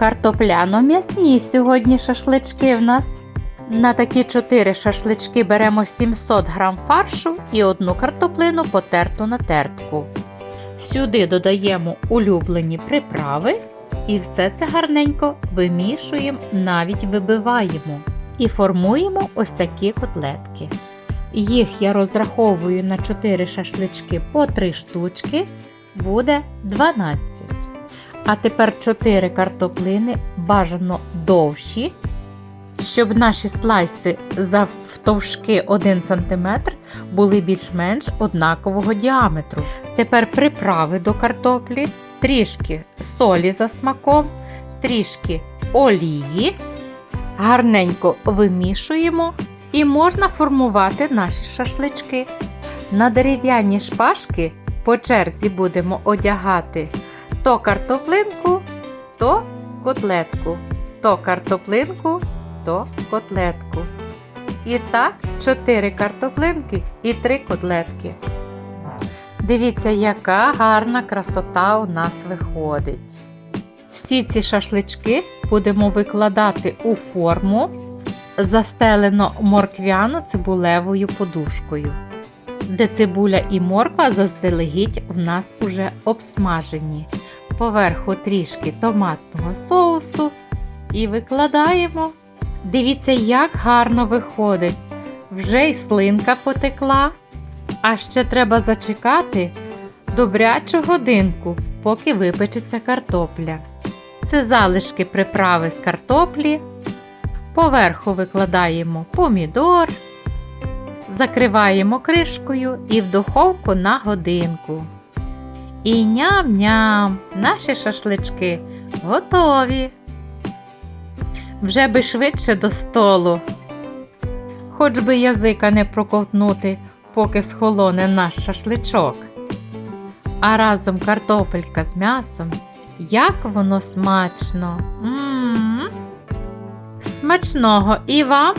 Картопляно-м'ясні сьогодні шашлички в нас. На такі 4 шашлички беремо 700 г фаршу і одну картоплину потерту на тертку. Сюди додаємо улюблені приправи і все це гарненько вимішуємо, навіть вибиваємо. І формуємо ось такі котлетки. Їх я розраховую на 4 шашлички по 3 штучки, буде 12. А тепер 4 картоплини бажано довші, щоб наші слайси завтовшки 1 см були більш-менш однакового діаметру. Тепер приправи до картоплі, трішки солі за смаком, трішки олії. Гарненько вимішуємо і можна формувати наші шашлички. На дерев'яні шпажки по черзі будемо одягати то картоплинку, то котлетку, то картоплинку, то котлетку. І так, 4 картоплинки і 3 котлетки. Дивіться, яка гарна красота у нас виходить. Всі ці шашлички будемо викладати у форму, застелено морквяно-цибулевою подушкою, де цибуля і морква заздалегідь в нас уже обсмажені. Поверху трішки томатного соусу і викладаємо. Дивіться, як гарно виходить. Вже й слинка потекла. А ще треба зачекати добрячу годинку, поки випечеться картопля. Це залишки приправи з картоплі. Поверху викладаємо помідор, закриваємо кришкою і в духовку на годинку. І ням-ням, наші шашлички готові. Вже би швидше до столу. Хоч би язика не проковтнути, поки схолоне наш шашличок. А разом картопелька з м'ясом. Як воно смачно! М-м-м. Смачного і вам!